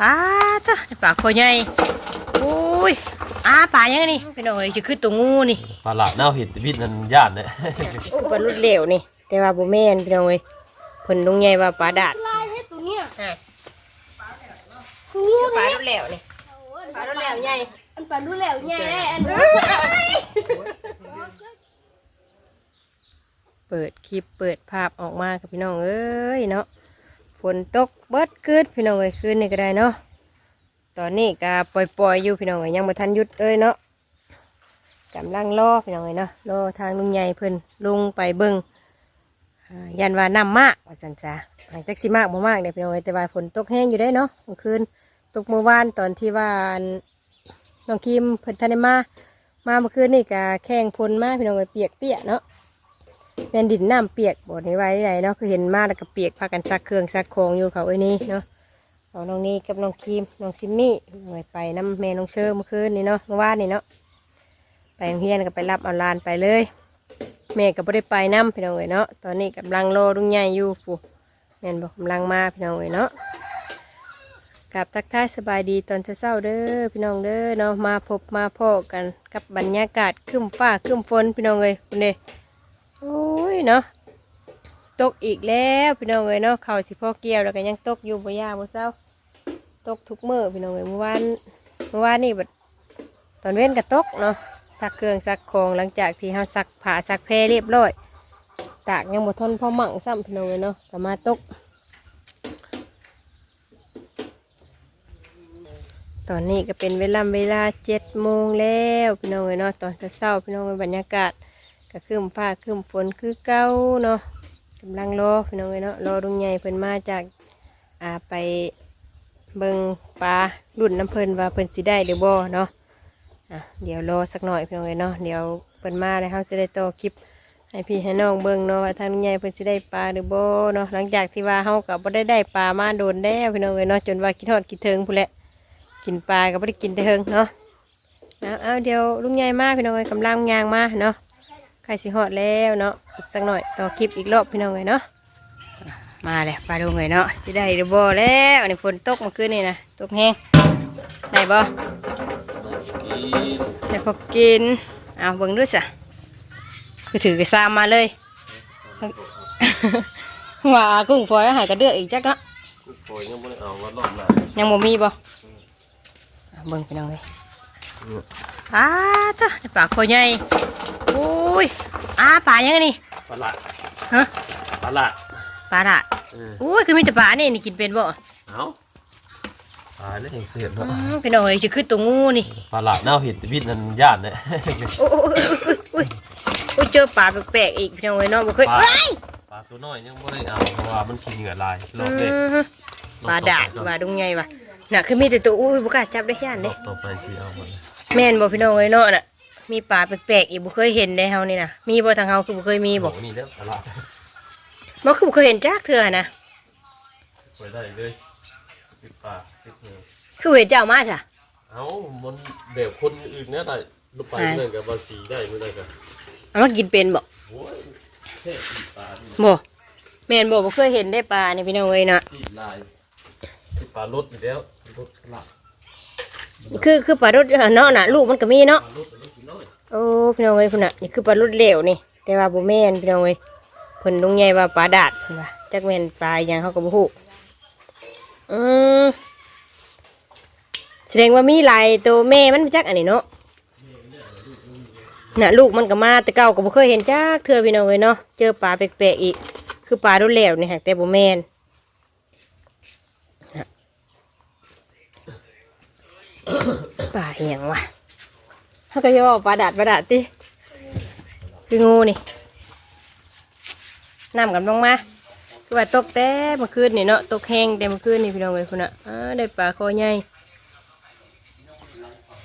ปลาจ้ะปลาคอใหญ่โอ้ยอ้าปลายังไงนี่พี่น้องเอ้ยจะขึ้นตัวงูนี่ปลาหลาดเน่าเห็ดวิทย์นันญาติเนี่ยปลาลุดเหลวนี่ แต่ว่าบ่แม่นพี่น้องเอ้ยเพิ่นลุงใหญ่ว่าปลาดาดลายให้ตัวเนี้ยอะคืองูปลานี่ลุดเหลวนี่ปลาลุดเหลวใหญ่อันปลาดูแล้วใหญ่ได้อันนี้เปิดคลิปเปิดภาพออกมากับพี่น้องเอ้ยเนาะฝ นตกเบิดคืนพี่น้องเอ้ยคืนนี่ก็ได้เนาะตอนนี้ก็ปล่อยๆอยู่พี่น้องเอ้ยยังบ่ทันหยุดเอ้ยเนาะกำลังรอพี่น้องเอ้ยเนาะรอทางลุงใหญ่เพิ่นลงไปเบิ่งยันว่าน้ำมากว่าจันจ้าหลังจากสิมากบ่มากเด้พี่น้องเอ้ยแต่ว่าฝนตกแห้งอยู่ได้เนาะเมื่อคืนตกเมื่อวานตอนที่ว่านน้องคิมเพิ่นทันได้มามาเมื่อคืนนี่ก็แข่งพลมากพี่น้องเอ้ยเปียกเปียกเนาะ แม่นดินน้ำเปียกบดในไว้ได้เนาะคือเห็นมาแล้วก็เปียกพากันซักเครื่องซักของอยู่เขาเอ้ยนี่เนาะเอาน้องนี่กับน้องครีมน้องซิมมี่หน่อยไปน้ำแม่น้องเชอร์เมื่อคืนนี่เนาะเมื่อวานนี่เนาะไปโรงเรียนก็ไปรับเอาหลานไปเลยแม่ก็ไม่ได้ไปน้ำพี่น้องเอ้ยเนาะตอนนี้กำลังรอลุงใหญ่อยู่ปู่แม่นบอกกำลังมาพี่น้องเอ้ยเนาะกับทักทายสบายดีตอนเช้าเด้อพี่น้องเด้อเนาะมาพบมาพอกันกับบรรยากาศครึ้มฟ้าครึ้มฝนพี่น้องเอ้ยคุณเด้ ยเนาะตกอีกแล้วพี่น้องเอ้ยเนาะเขาสิพ่อเกี่ยวแล้วก็ยังตกอยู่บ่ยาบ่เศร้าตกทุกมื้อพี่น้องเอ้ยเมื่อวานเมื่อวานนี่บัดตอนเว้นก็ตกเนาะซักเครื่องซักของหลังจากที่เฮาซักผ้าซักแพรเรียบร้อยตากยังบ่ทนพอมั่งซ้ำพี่น้องเอ้ยเนาะก็มาตก ตอนนี้ก็เป็นเวลาเวลาเจ็ดโมงแล้วพี่น้องเอ้ยเนาะตอนเช้าพี่น้องเอ้ยบรรยากาศ ก็คืมฟ้าคืมฝนคือเก้าเนาะกำลังรอพี่น้องเอ้ยเนาะรอลุงใหญ่เพิ่นมาจากอ่าไปเบิงปลารุ่นน้ำเพิ่นว่าเพิ่นสิได้หรือบ่เนาะอะเดี๋ยวรอสักหน่อยพี่น้องเอ้ยเนาะเดี๋ยวเพิ่นมาแล้วเขาจะได้ต่อคลิปให้พี่ให้น้องเบิ่งเนาะว่าทางลุงใหญ่เพิ่นสิได้ปลาหรือบ่เนาะหลังจากที่ว่าเฮาก็บ่ได้ได้ปลามาโดนแล้วพี่น้องเอ้ยเนาะจนว่ากินทอดกินเทิงพู้นแหละกินปลาก็บ่ได้กินแต่เทิงเนาะเอาเดี๋ยวลุงใหญ่มาพี่น้องเอ้ยกำลังย่างมาเนาะ กล้สิฮอดแล้วเนาะอีกสักหน่อยต่อคลิปอีกรอบพี่น้องเลยเนาะมาเลยปลาดูเลยเนาะสิได้หรือบ่แล้วอันนี้ฝนตกเมื่อคืนนี่นะตกแห้งได้บ่ได้พอกินเอาเบิ่งดูสิคือถือกระซามมาเลยว่ากุ้งฝอยหายกระเดือกอีกจักเนาะโอยยังไม่ได้เอาวัดรอบหน้ายังบ่มีบ่เอาเบิ่งพี่น้องเลยอ้าจ้ะได้ปลาคอใหญ่โอ้ยอ้าปลายังไงนี่ปลาหลาดฮะปลาหลาดปลาละเอออุ้ยคือมีแต่ปลานี่นี่กินเป็นบ่เอาปลาเนี่ยเห็นเสียบอืเนาะมพี่น้องเอ้ยจะขึ้นตัวงูนี่ปลาหลาดเน่าเห็ดวิทย์นันญาติเนี่ยโอ้ยโอ้ยโอ้ยโอ้ยเจอปลาแปลกๆอีกพี่น้องเอ้ยเนาะบ่เคยปลาเอ้ยปลาตัวน้อยยังไม่ได้เอาเพราะว่ามันกินเหงื่อลายรอือบเด็กมปลาดาดว่าดงใหญ่ว่ะน่ะคือมีแต่ตัวอุ้ยบ่กล้าจับได้ย่านรเด้อบต่อไปสิเอามันแม่นบ่พี่น้องเอ้ยเนาะน่ะ มีปลาแปลกๆอีกบ่เคยเห็นได้เฮานี่น่ะมีบ่ทางเฮาคือบ่เคยมีบ่โอ้นี่แล้วปลาหลาดบ่คือบ่เคยเห็นจักเทื่อนะไปได้เลยติดปลาติดเหงื่อคือเห็นเจ้ามาจ้ะเอามันแบบคนอื่นเนี่ยได้ลูกไปอ่าเนื่องกับบาสีได้ไม่ได้กันเอามากินเป็นบ่โอ้ยเส้นสีปลานี่บ่แม่นบ่บ่เคยเห็นได้ปลานี่พี่น้องเอ้ยน่ะสีลายปลารถอยู่แล้วรถหลักคือคือปลารสเนาะน่ะลูกมันก็มีเนาะ โอ้พี่น้องเอ้ยพุ่นน่ะนี่คือปลาลุดเหลวนี่ แต่ว่าบ่แม่นพี่น้องเอ้ยเพิ่นลุงใหญ่ว่าปลาดาดเพิ่นว่าจักแม่นปลาหยังเขาก็บ่ฮู้อืมแสดงว่ามีหลายตัวแม่มันจักอันนี้เนาะน่ะลูกมันก็มาแต่เก่าก็บ่เคยเห็นจักเทื่อพี่น้องเอ้ยเนาะเจอปลาแปลกๆอีก คือปลาลุดเหลวนี่ฮะแต่บ่แม่นน่ะปลาอีหยังว่ะ เขาก็จะบอกปลาดัดปลาดัดติคืองูนี่น้ำกันลงมาคือว่าตกแต่เมื่อคืนนี่เนาะตกแห้งแต่เมื่อคืนนี่พี่น้องเอ้ยคุณน่ะอ่าได้ปลาคอใหญ่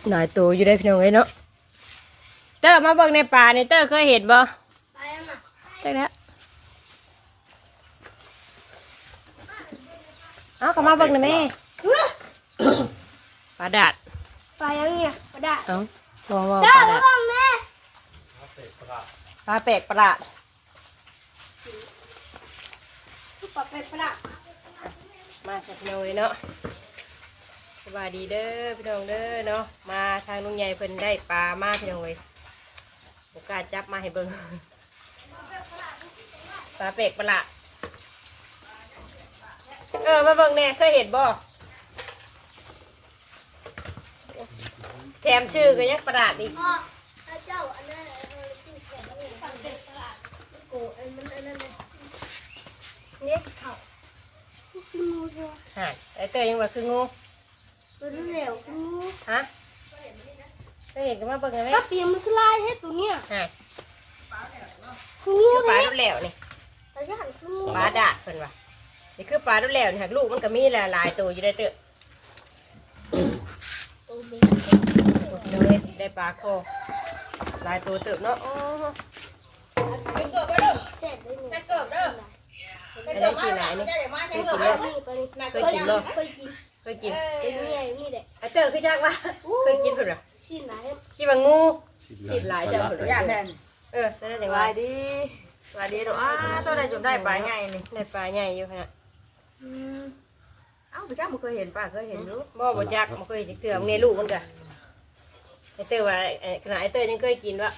หลายตัวอยู่ได้พี่น้องเอ้ยเนาะเตอร์มาเบิ่งในป่านี่เตอร์เคยเห็นบ่ไปยังอะใช่แล้วเอากลับมาเบิ่งหน่อยแม่ปลาดัดไปยังเนี่ยกระดาษเอา ว่าว่าเด้ปอลาระดัดวังแม่ปลาแปลกประหลาดทุกปะเป็นกระดาษมาจากเลยเนาะวัสดีเด้อพี่น้องเด้อเนาะมาทางลุงใหญ่เพิ่นได้ปลามาพี่น้องเว้ยโอกล้าสจับมาให้เบิ่งปลาเป็กปลาละเออมาเบิ่งแน่เคยเห็นบ่ แถมชื่อก็ยังประหลาดอีกพ่อถ้าเจ้าอันนั้นเออที่เขียนว่าฝั่งเด็กตลาดโกอันมันอันนั้นเลยเนี่ยเขาคืองูเถอะฮะไอเตยยังว่าคืองูตัวนี้เหลวคืองูฮะเคยเห็นกันมาเบิ่งกันไหมถ้าเปียมันคือลายให้ตัวเนี้ยฮะคืองูคือปลาเนี่ยดุแล้วนี่แต่ย่านคืองูปลาดาดเพิ่นว่านี่คือปลาดุแล้วนี่หักลูกมันก็มีหลายๆตัวอยู่ได้เตอะตัว เล็กเลยได้ปลาโคหลายตัวเติบเนาะโอ้เป็นเกิดบ่เด้อเสร็จเลยเนี่ยเกิดเด้อไปอันนี้ที่ไหนนี่เคยกินแล้วนี่ไปนี่เคยกินเหรอเคยกินเคยกินไอ้เนี่ยนี่แหละไอเตอคือจักว่าเคยกินเพิ่นว่าชิ้นไหนคิดว่างูสิสิหลายจังเพิ่นว่าย่านแทนเออนั่นจังสว่าบายดีสบายดีดอกอ้าตัวใดจนได้ปลาไงนี่ได้ปลาใหญ่อยู่ขนาดอืมเอ้าพี่จ้าบ่เคยเห็นปลาเคยเห็นอยู่บ่บ่จักบ่เคยสิเถื่อมในลูกมันก็ ไอเตอว่าไอ้ขนาดไอเตอยังเคยกินว่า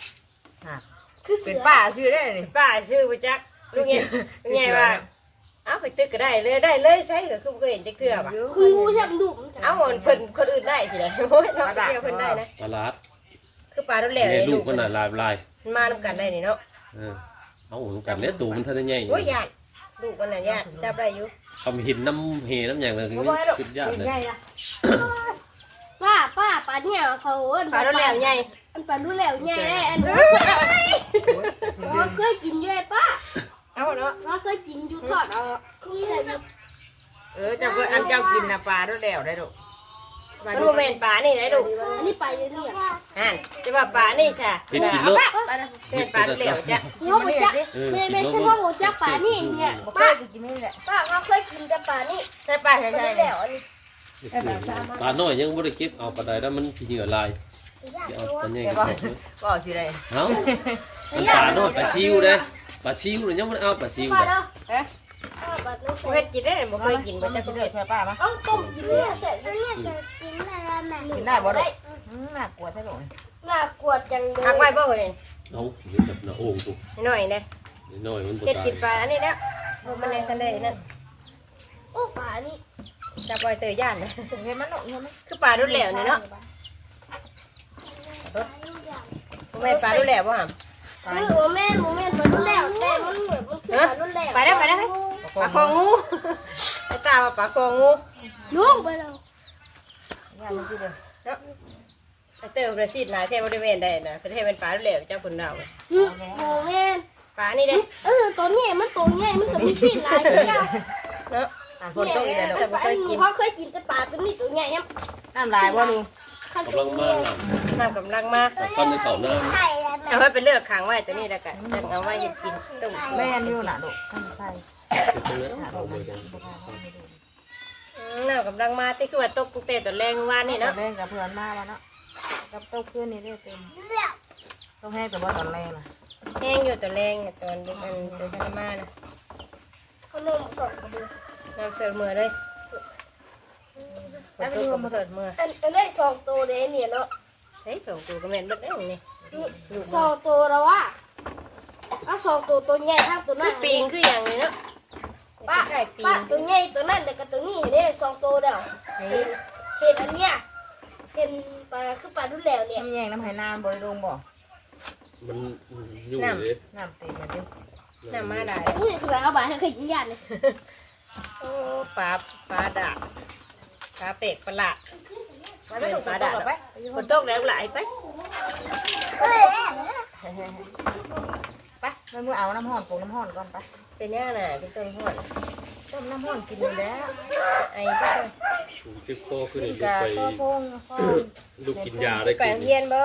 ฮะคือเสืเป็นอป้าชื่อได้นี่ ป้าชื่อบ่จักลูกใหญ่ลูกใหญ่ว่าเอ้าไปตึกก็ได้เลยได้เลยใส่ก็คือบ่เคยเห็นจักเทื่อว่ะคืองูที่มันดุมันจะเอ้ามันเพิ่นคนอื่นได้สิได้โอ้ยน้องเดียวเพิ่นได้นะปลาลาดคือปลาดุแหล่ในเลยลูลูกกมันมันน่ะลายลายมันมานำกันได้นี่เนาะเออเอาหูกันเนี่ยตูมันทันได้ใหญ่โอ้ยญาติลูกมันน่ะญาติจับได้อยู่ ทำหินน้ำเฮน้ำอย่างเลยคือบ่ไหวหรอกขึ้นยากเลย ใหญ่ละป้าป้าปลาเนี่ยเขาเอิ้นปลาดุแหล่ใหญ่อันปลาดุแหลวใหญ่ได้อันนี้เราเคยกินด้วยป้าเอ้าเนาะเราเคยกินอยู่ทอดเอาคือใส่แบบเออเจ้าก็อันเจ้ากินน่ะปลาตัวแล้วได้ดอกมันบ่แม่นปลานี่ได้ลูกอันนี้ไปเลยเนี่ยอ่นจะว่าปลานี่ซะกินกินโลกเป็นปลาดุแหล่จ้ะเขาบอกจะเออเมย์กิเมนย์โลกฉันว่าบอกจะป่านี่เนี่ยบ่เคป้ายกินไม่ได้ป้าเขาเคยกินแต่ป่านี่ใช่ปลาปใช่ลาใช่ดุแหลวอันนี้ ปลาน้อยยังไม่ได้เก็บเอาปลาใดแล้วมันเหงื่อลายเดี๋ยวเอาปลาใหญ่ก็พอก็ชื่อได้เอามันปลาน้อยปลาซิวเลยปลาซิวเนี่ยยังไม่เอาปลาซิวเลยเด้เฮ็ดกินได้บ่เคยกินบ่จักจะเทื่เลืออดเพื่ป้ามั้ยต้องต้มกินเนี่ยเสร็จแล้วเนี่ยจะกินอะไรแม่กินได้บ่ไดอกอืมน่ากลัวแท้ดอกน่ากลัวจังเลยหักไว้บ่เห็นเอาเดี๋ยวจับหน้าโอ่งตุกหน่อยเด้น้อยมันบ่เฮ็ดกินปลาอันนี้แล้วบ่มันเลยทันได้นั่นโอ้ป่านี่ จับไว้เตยย่านนะเห็นมันดอกเห็นมันคือปลาดุแหล่นี่เนาะบ่แม่นปลาดุแหล่บ่ห่ำคือโมเมนต์โมเมนต์ปลาดุแหลวแต่มันเหมือนมันคือปลาดุแหลวไปได้ไปได้ปลาคองูไอ้ตาว่าปลาคองูลุงไปแล้วย่านมันชื่อเด้อเนาะไอ้เตอประสิทธิ์หลายแท้บ่ได้แม่นได้นะประเทศเป็นปลาดุแหล่เจ้าคนดาวโมเมนต์ปลานี่เด้เออตัวนี้มันตัวใหญ่มันก็มีชีสหลายตัวเนาะ อ่านคนตกอีกแล้วดอกแต่บ่เคยกินเขาเคยกินแต่ปลาตัวนี้ตัวใหญ่ยังน้ำลายบ่ลุงขั้นกำลังมาหลังน้ำกำลังมาตอนในเขาน้ไข่แล้วเอาไว้เป็นเลือกขังไว้ตัวนี้แล้วกันจะเอาไว้เฮ็ดกินต้มแม่นอยู่น่ะดอกข้างใต้ำตรงนั้นเอาไปกันอืมน้ำกำลังมาที่คือว่าตกกุเตตอนแรงวานนี่เนาะเนาะเล่นกับเพื่อนมาแล้วเนาะกับโต๊ะคืนนี้ได้เต็มต้องให้แต่ว่าตอนแรกน่ะแห้งอยู่ตอนแรงตอนนี้มันตัวธรรมานะขนมสดกระเบือ น้ำเสิร์ฟมือเลยแล้วก็มาเสิร์ฟมืออันอันได้สองตัวเลยเนี่ยเนาะเฮ้ยสองตัวก็แม่นเบิดได้นี่นี่สองตัวแล้วว่ะเอาสองตัวตัวใหญ่ทั้งตัวคืนั้อนปีงคืออย่างนี้เนาะป้าไก่ปีป้างตัวใหญ่ตัวนั้นเด็กกับตัวนี้เห็นได้สองตัวเดียวนี่เห็นอันเนี้ยเห็นปลาคือปลาดุแหลวเนี่ยน้ำแยงน้ำไหน้ำบริโภคบ่มันอยู่เลยน้ำเต็มเลยดิน้ำมาได้อุ้ยคือเอาบาให้เคยกินยันเลย โอ้ปลาปลาดาบปลาเป็ดปลาหลาดมาได้ถูกปลาดาไปฝนตกแล้วหลายไปไปมันมือเอาน้ำห้อนปลูกน้ำห้อนก่อนไปเป็นย่าน่ะเป็นต้นหอนต้มน้ำห้อนกินอยู่แล้ว ไอ้ก็ต้องเจ็บคอขึ้นลูกกาไปข้าวโพงข้าวลูกกินยาได้ไปกินเฮียนบ่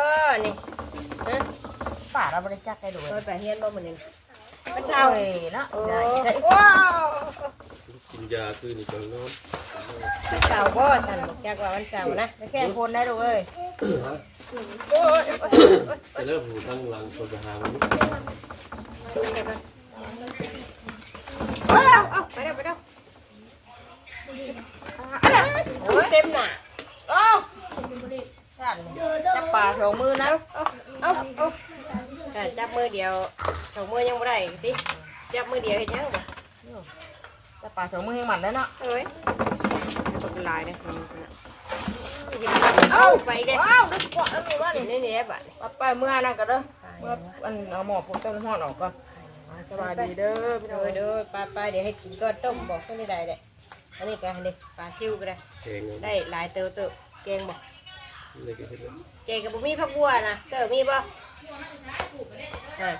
นี่ฮะป่าเราบริจาคได้ด้วยเคยไปเฮียนบ่มื้อนึงมันเศร้าเลยเนาะโอ้ ได้ว้าวลูกกินยาขึ้นจังนอนวันเสาร์บ่สั่นบอกจักว่าวันเสาร์นะไม่แค่คนได้ด้วยโอ้ยแต่แล้วหูทั้งหลังคนไปหามันเอาเอาไปเด้อไปเด้อโอ้ยเต็มหน้าชาตินี่จับปลาสองมือนะเอาเอาเอาแต่จับมือเดียวสองมือยังไม่ได้ติจับมือเดียวเห็นยังบ่ จับปลาสองมือให้มันแล้วเนาะเอ้ยเป็นลายนะเอาไปเด้ว้าวนึกว่าแล้วมีว่านี่นี่นี่นี่บัดปัดไปเมื่อนั่นก็เด้อเมื่ออันเอาหมอผมต้มหอดออกก่อนสบายดีเด้อพี่เดน้องยเดยปลาปลาเดี๋ยวให้กินก้อนต้มบอกไม่ได้เด้อันนี้กันเด็ปลาซิวก็ได้แกงได้หลายเติบเติบแกงบอกเลยก็เห็นแกงกับบุมีผักบัวนะเติบมีบ่อ่า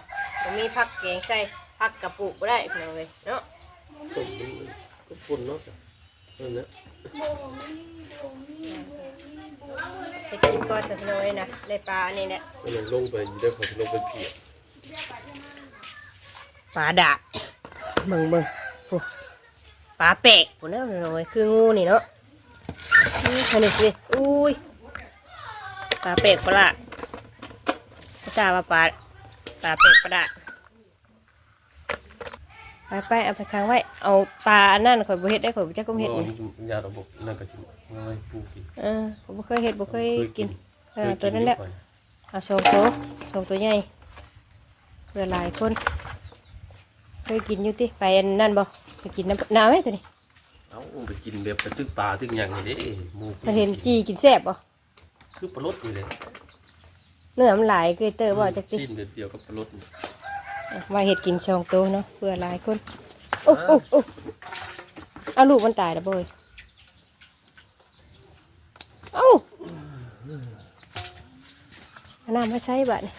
บุมีผักแกงใส่ผักกระปุกก็ได้เพื่อนเลยเนาะ ต้มก็ปุ่นเนาะนั่นนะไปกินก้อนสักหน่อยนะได้ปลาอันนี้เนี่ยมันลงไปได้พอลงไปเพียบปลาดาบเบิ่งเบิ่งโอ้ปลาแปลกผมเนาะหน่อยคืองูนี่เนาะนี่ขนาดนี้อุ้ยปลาแปลกปลาพระจ้าว่าปลาปลาแปลกปลา ไปไปเอาไปค้างไว้ เอาปลาอันนั้นข่อยบ่เฮ็ดได้ข่อยบ่จักกุมเฮ็ดบ่นี่ยาระบบนั่นก็สิง่ายปูกินเออผมบ่เคยเฮ็ดบ่เคยกินเออตัวนั้นแหละเอาสองตัวสองตัวใหญ่เพื่อหลายคน เคยกินอยู่ติไปอันนั่นบ่ไปกินน้ำน้ำไหมตัวนี้เอาไปกินแบบไปตึกปลาตึกหยังนี่เด้หมูถ้าเห็นจีกินแซ่บบ่คือปลาลดนี่เลยเนื้อมันหลายเกยเตอร์บ่จักติชิ้นเดียวกับปลาลดนี่ ว่าเฮ็ดกินสองตัวเนาะเพื่อหลายคนโอ้โอ้โอ้เอาลูกมันตายแล้วบ่เอ้ยเอ้าเอาน้ำมาใส่บัดนี่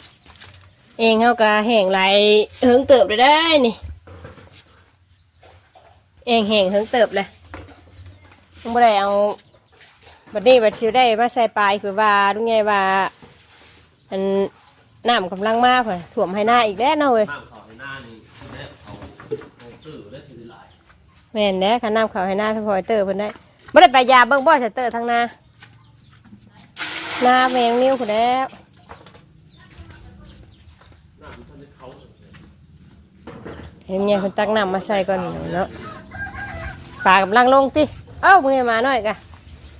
เองเฮากะแห้งหลายเฮิงเติบเลยได้นี่ เองแห้งเฮิงเติบเลยต้องบ่ได้เอาบัดนี้บัดสิได้มาใส่ปลายคือว่าลุงไงว่าอัน น้ำกำลังมากเลยถ่วมให้หน้าอีกแล้วเนาะเว้ยน้ำเขาให้หน้านี่แม่เขาเขาตื้อและสิหลายแม่นแน่ขันน้ำเขาให้หน้าสปอยเตอร์เพิ่นได้บ่ได้ไปยาเบิ่งบ่จะเตอร์ทางหน้าหน้าแมงนิ้วพุ่นแล้วน้ำท่านได้เขาเห็นไงเพิ่นตักน้ำมาใส่ก่อนเนาะปลากำลังลงติเอ้ามึงเนี่ยมาหน่อยกะ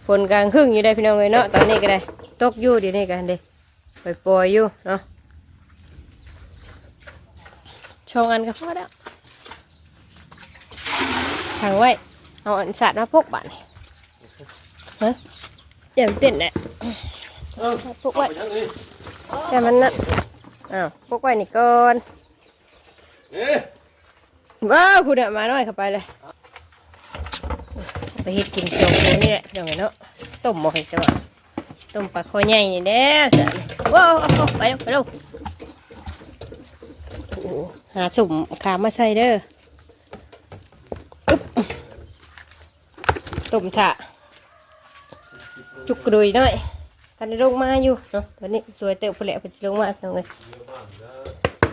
ฝนกลางครึ่งอยู่ได้พี่น้องเอ้ยเนาะตอนนี้ก็ได้ตกอยู่เดี๋ยวนี้กันเด้ปล่อยปล่อยๆอยู่เนาะ ชงอันก็พอแล้วทางไว้ เอาอันสัตว์มาพกบ้านฮะอย่ามันเต้นแหละพกไว้ไปยังนี่แต่มันนั่นอ้าวพกไว้นี่ก่อนเอ๊ะว้าวคุณอะมาหน่อยเข้าไปเลย ไปเฮ็ดกินโชว์นี่แหละพี่น้องเนาะต้มหมกให้จังหวะต้มปลาคอใหญ่นี่แน่จ้ะว้าวไปเร็วไปเร็ว หาสุ่มขามาใส่เด้ออึ๊บต้มถะจุกกระดุยหน่อยทันได้ลงมาอยู่เนาะตอนนี้สวยเติบผู้แหละเพิ่นลงมาพี่น้องเอ้ย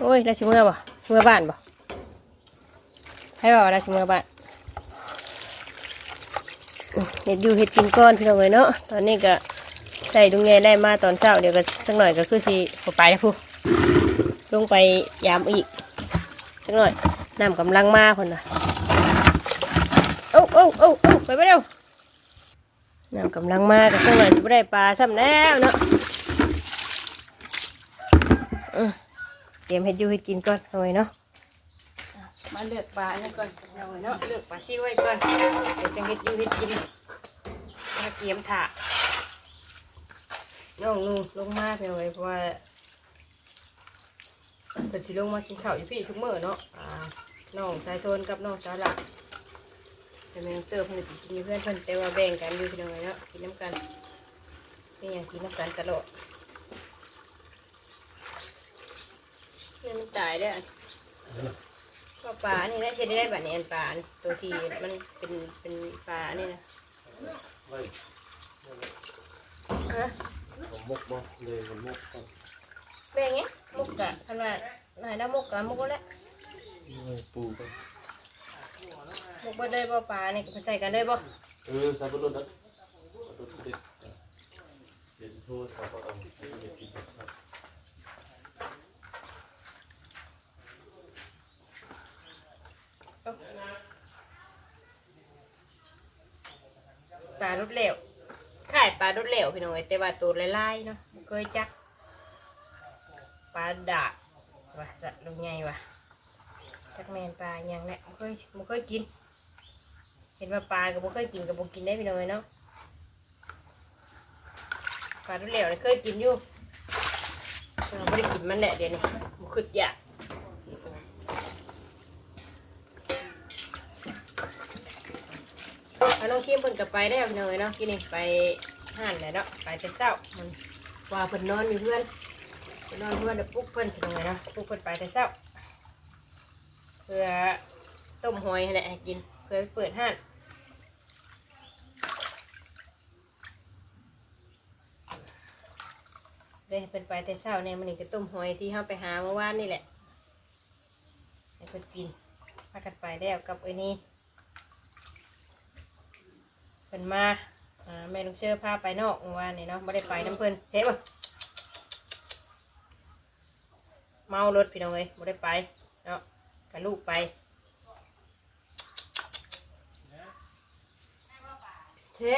โอ้ยแล้วสิเมื่อบ่เมื่อบ้านบ่ให้บอกอะไรสิเมื่อบ้านเห็ดอยู่เห็ดกินก้อนพี่น้องเลยเนาะตอนนี้ก็ใส่ดุงแงได้มาตอนเช้าเดี๋ยวก็สักหน่อยก็คือสิพอไปนะพูลงไปยามอีก สักหน่อยน้ำกำลังมาคนน่ะโอ้โอ้โอ้โอ้ไปไปเร็วน้ำกำลังมาก็สักหน่อยจะไม่ได้ปลาซ้ำแล้วเนาะเตรียมเห็ดยู่เห็ดกินก่อนหน่อยเนาะมาเลือกปลาเนี่ยก่อนเอาไว้เนาะเลือกปลาซิวไว้ก่อนเดี๋ยวจะเฮ็ดยู่เฮ็ดกินมาเตรียมถาน้องนูลงมาเพียงไว้เพราะว่า เพิ่นสิลงมากินข้าวอยู่พี่ทุกมื้อเนาะอ่าน้องสายโทนกับน้องสาวหลักจะมีน้องเตอร์เพิ่นสิกินอยู่เพื่อนเพิ่นแต่ว่าแบ่งกันอยู่พี่น้องไว้เนาะกินน้ำกันนี่ยังกินน้ำกันตลอดเนี่ยมันตายได้อก็ปลานี่ได้จะได้แบบนี้อันปลาอันตัวทีมันเป็นเป็นปลานี่นะไว้ฮะ ผมมกบ่เลยผมมกก่อน แบ่งเงี้ยมุกกะขนาดไหนได้มุกกะมุกก็แล้วไว้ปูกันมุกบ่ได้บ่ปลานี่ก็ใส่กันได้บ่เออใส่ปลาลดนะปลาลดเด็ดเดี๋ยวจะโทษเขาก็เอาเด็ดกินครับปลารสเหลวขายปลาดดเหลวพี่น้องเอ้ยแต่ว่าตัวลายๆเนาะบ่เคยจัก ปลาดาบว่าสัตว์ลงไงวะจักแมนปลาอย่างแหละบ่เคยบ่เคยกิน เห็นว่าปลาก็บ่เคยกินก็บ่กินได้พี่น้อยเนาะปลาดดเหลวเนี่ยเคยกินอยู่เราไม่ได้กินมันแหละเดี๋ยวนี้บ่คิดอยากเอาน้องคิมเพิ่นกับไปได้วพี่น้อยเนาะกินนี่ไปห้านเลยเนาะไปแต่เช้ามันว่าเพิ่นนอนอยู่เพื่อน เพิ่นอนเพื่อนเดี๋ยวปลุ๊กเพิ่นพี่น้องเอ้ยเนาะปลุ๊กเพิ่อนไปแต่เช้าเพื่อต้มหอยให้แหละให้กินเพื่อไปเปิดห้านเลยเพิ่นไปแต่เช้าเนี่ยมันนี่ก็ต้มหอยที่เฮาไปหาเมื่อวานนี่แหละให้เพิ่อนกินพากันไปแล้วกับไอ้นี่เพิ่นมาแม่ลุงเชื่อพาไปนอกเมื่อวานนี่เนาะไม่ได้ไปน้ำเพิ่อนเช็บ เมารถพี่น้องเอ้ยไม่ได้ไปเนาะกับลูกไปเช็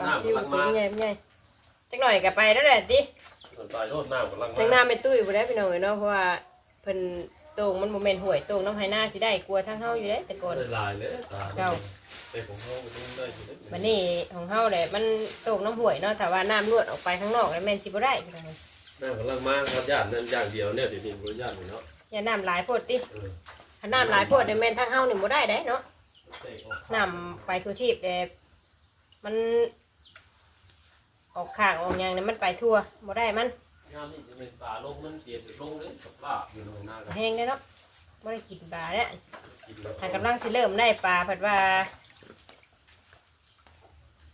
ปลาซิวตัวใหญ่ใหญ่จักหน่อยก็ไปแล้วแหละดิตายโลดน้ำกำลังทั้งหน้าไม่ตุ้ยบ่ได้พี่น้องเอ้ยเนาะเพราะว่าเพิ่น โต่งมันบ่แม่นห่วยโต่งน้ำไหหน้าสิได้กลัวทั้งเฮาอยู่เด้แต่ก่อน ได้ลายเลยตาเจ้า แต่ของเขาต้องได้อยู่ได้บัดนี้ของเฮาแหละมันโต่งน้ำห่วยเนาะถ้าว่าน้ำรวดออกไปข้างนอกแล้วแม่นสิบ่ได้พี่น้องเอ้ยน้ำกำลังมาครับญาตินั่นอย่างเดียวเนี่ยเดี๋ยวนี้บริญาติเนาะอย่าน้ำหลายโพดติเออถ้าน้ำหลายโพดเนี่ยแม่นทั้งเฮานี่บ่ได้เด้เนาะ เตะออกน้ำไปทั่วทีบแต่มัน ออกข้างออกหยังเนี่ยมันไปทั่วบ่ได้มัน งามนี่จะเป็นตาลงมันเตียนลงเลยสปาบอยู่ตรงหน้ากันแห้งได้เนาะบ่ได้กินปลาเนี่ยกินแล้วถ้ากำลังสิเริ่มได้ปลาเพิ่นว่า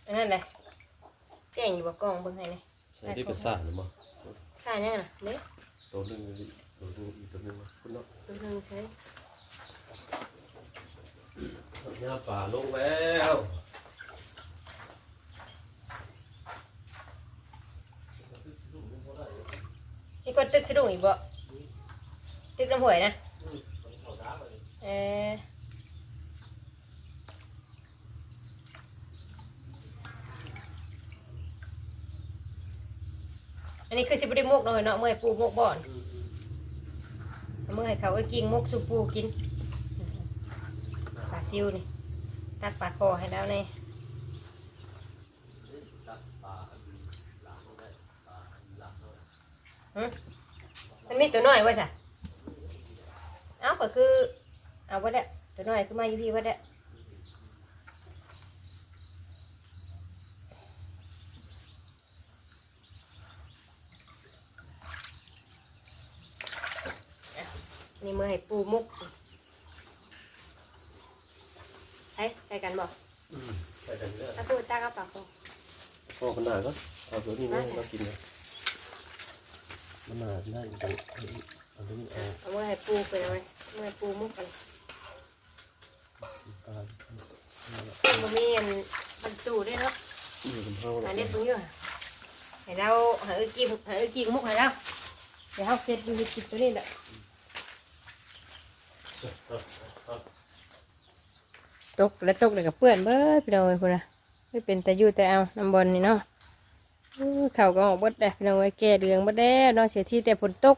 อันนั้นเลยแจ้งอยู่บ่กล้องเบิ่งให้นี่ใช้ได้กระซ่าหรือมั้งใช่ยังน่ะเด้ตัวหนึงตัวหนึงอีกตัวหนึงคุณเนาะตัวหนึงใช่หน้าป่าลงแล้ว มีคนตึกสะดุ้งอีกบ่ตึกน้ำหวยนะเอออันนี้คือสิบด้มุกเนาะเนาะเมื่อยปูมุกบ่อนเมื่อยเขาก็กินมุกสุปูกินปลาซิวนี่ตักปลาคอให้แล้วนี่ มันมีตัวน้อยไว้จ้ะเอ้าก็คือ เอาไว้ได้ตัวน้อยคือมาอยู่พี่ไว้ได้นี่มือให้ปูมุกใช่ใช่กันบอกใส่กันเยอะถ้าพูดตากระเป๋าคอพ่อขนาดก็เอาตัวนี้มาเรากินเลย มันน่าได้กันเอาตัวนี้เอาเอามือให้ปูไปเลยมือให้ปูมุกกันตามันมีอันมันตู้ด้วยเนาะอยู่กับเขาอันนี้ตรงนี้ให้เราหาเอ้กี้หาเอ้กี้มุกให้เราเดี๋ยวเขาเสร็จอยู่ในกินตัวนี้แหละตกแล้วตกเลยกับเพื่อนเบ้อพี่น้องเอ้ยพุ่นะไม่เป็นแต่อยู่แต่เอาน้ำบอลนี่เนาะ เข่าก็ออกบดได้พี่น้องเอ้แก่เดืองบดแล้วเนาะเสียที่แต่ฝนตก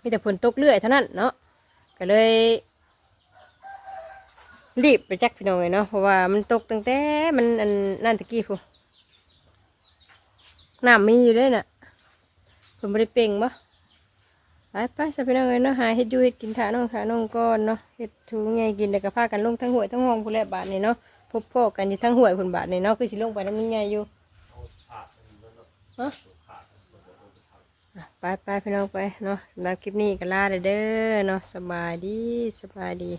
มีแต่ฝนตกเรื่อยเท่านั้นเนาะก็เลยรีบไปจักพี่น้องเลยเนาะเพราะว่ามันตกตั้งแต่มันอันนั่นตะกี้พูนน้ำมีอยู่ด้วยน่ะผมไม่ได้เป่งบ่ไปไปสัพี่น้องเลยเนาะหาเฮ็ดยูเฮ็ดกินถาน้องถาน้องก้อนเนาะเฮ็ดถูไงกินแล้วก็พากันลงทั้งห้วยทั้งห้องผู้แลบาทนี่เนาะพบพ่อกันอยู่ทั้งห้วยพุ่นบาทนี่เนาะคือสิลงไปน้ำมันใหญ่อยู่ ฮะอะไปไปพี่น้องไปเนาะสำหรับคลิปนี้ก็ลาเด้อเนาะสบายดีสบายดี